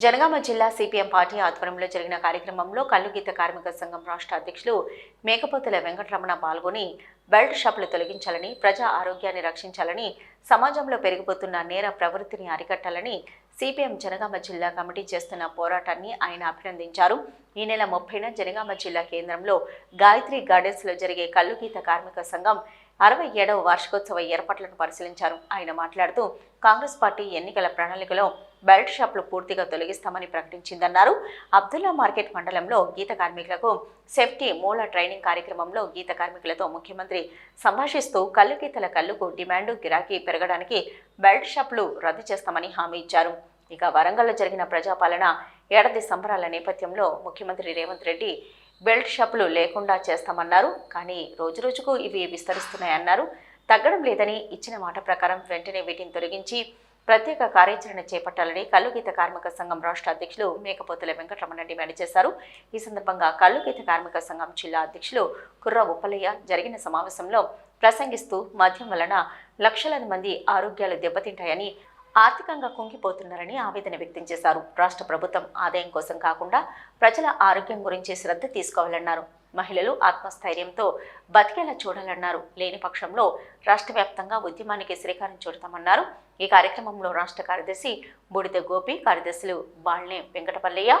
జనగామ జిల్లా CPM party ఆధ్వర్యంలో జరిగిన కార్యక్రమంలో కల్లుగీత కార్మిక సంఘం రాష్ట్ర అధ్యక్షులు మేకపోతుల వెంకటరమణ పాల్గొని బెల్ట్ షాపులు తొలగించాలని ప్రజా ఆరోగ్యాన్ని రక్షించాలని సమాజంలో పెరిగిపోతున్న నేర ప్రవృత్తిని అరికట్టాలని సిపిఎం జనగామ జిల్లా కమిటీ చేస్తున్న పోరాటాన్ని ఆయన అభినందించారు. ఈ నెల ముప్పైన జనగామ జిల్లా కేంద్రంలో గాయత్రి గార్డెన్స్లో జరిగే కల్లుగీత కార్మిక సంఘం అరవై ఏడవ వార్షికోత్సవ ఏర్పాట్లను పరిశీలించారు. ఆయన మాట్లాడుతూ కాంగ్రెస్ పార్టీ ఎన్నికల ప్రణాళికలో బెల్ట్ షాప్లు పూర్తిగా తొలగిస్తామని ప్రకటించిందన్నారు. అబ్దుల్లా మార్కెట్ మండలంలో గీత కార్మికులకు సేఫ్టీ మూల ట్రైనింగ్ కార్యక్రమంలో గీత కార్మికులతో ముఖ్యమంత్రి సంభాషిస్తూ కళ్ళు గీతల కళ్ళుకు డిమాండ్ గిరాకీ పెరగడానికి బెల్ట్ షాప్లు రద్దు చేస్తామని హామీ ఇచ్చారు. ఇక వరంగల్లో జరిగిన ప్రజాపాలన ఏడాది సంబరాల నేపథ్యంలో ముఖ్యమంత్రి రేవంత్ రెడ్డి బెల్ట్ షాపులు లేకుండా చేస్తామన్నారు. కానీ రోజురోజుకు ఇవి విస్తరిస్తున్నాయన్నారు. తగ్గడం లేదని ఇచ్చిన మాట ప్రకారం వెంటనే వీటిని తొలగించి ప్రత్యేక కార్యాచరణ చేపట్టాలని కల్లుగీత కార్మిక సంఘం రాష్ట్ర అధ్యక్షులు మేకపోతుల వెంకటరమణ డిమాండ్ చేశారు. ఈ సందర్భంగా కల్లుగీత కార్మిక సంఘం జిల్లా అధ్యక్షులు కుర్ర ఉప్పలయ్య జరిగిన సమావేశంలో ప్రసంగిస్తూ మద్యం వలన లక్షలాది మంది ఆరోగ్యాలు దెబ్బతింటాయని ఆర్థికంగా కుంగిపోతున్నారని ఆవేదన వ్యక్తం చేశారు. రాష్ట్ర ప్రభుత్వం ఆదాయం కోసం కాకుండా ప్రజల ఆరోగ్యం గురించి శ్రద్ధ తీసుకోవాలన్నారు. మహిళలు ఆత్మస్థైర్యంతో బతికేలా చూడాలన్నారు. లేని పక్షంలో రాష్ట్ర వ్యాప్తంగా ఉద్యమానికి శ్రీకారం చుడతామన్నారు. ఈ కార్యక్రమంలో రాష్ట్ర కార్యదర్శి బూడిద గోపి కార్యదర్శులు బాళ్నే వెంకటపల్లయ్య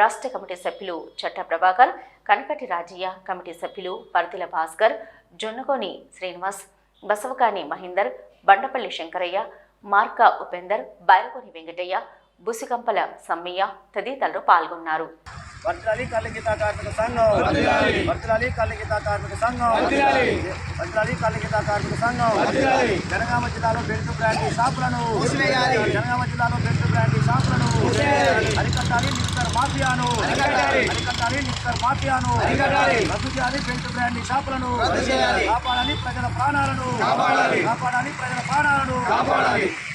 రాష్ట్ర కమిటీ సభ్యులు చట్ట ప్రభాకర్ కనకటి రాజయ్య కమిటీ సభ్యులు పరితిల భాస్కర్ జొన్నగోని శ్రీనివాస్ బసవకాని మహేందర్ బండపల్లి శంకరయ్య మార్కా ఉపేందర్ బైరగోని వెంకటయ్య బుసికంపల సమ్మయ్య తదితరులు పాల్గొన్నారు. కార్మిక సంఘం. కార్మిక సంఘం. కార్మిక సంఘం. జనగామ జిల్లాలో బెల్ట్ బ్రాండీ షాపులను. జనగామ జిల్లాలో బెల్ట్ బ్రాండీ షాపులను. అరికట్టాలి మాఫియాను. అరికట్టాలి. లిక్కర్ మాఫియాను. రద్దు చేయాలి బెల్ట్ బ్రాండీ షాపులను. కాపాడాలి ప్రజల ప్రాణాలను. కాపాడాలి. ప్రజల ప్రాణాలను.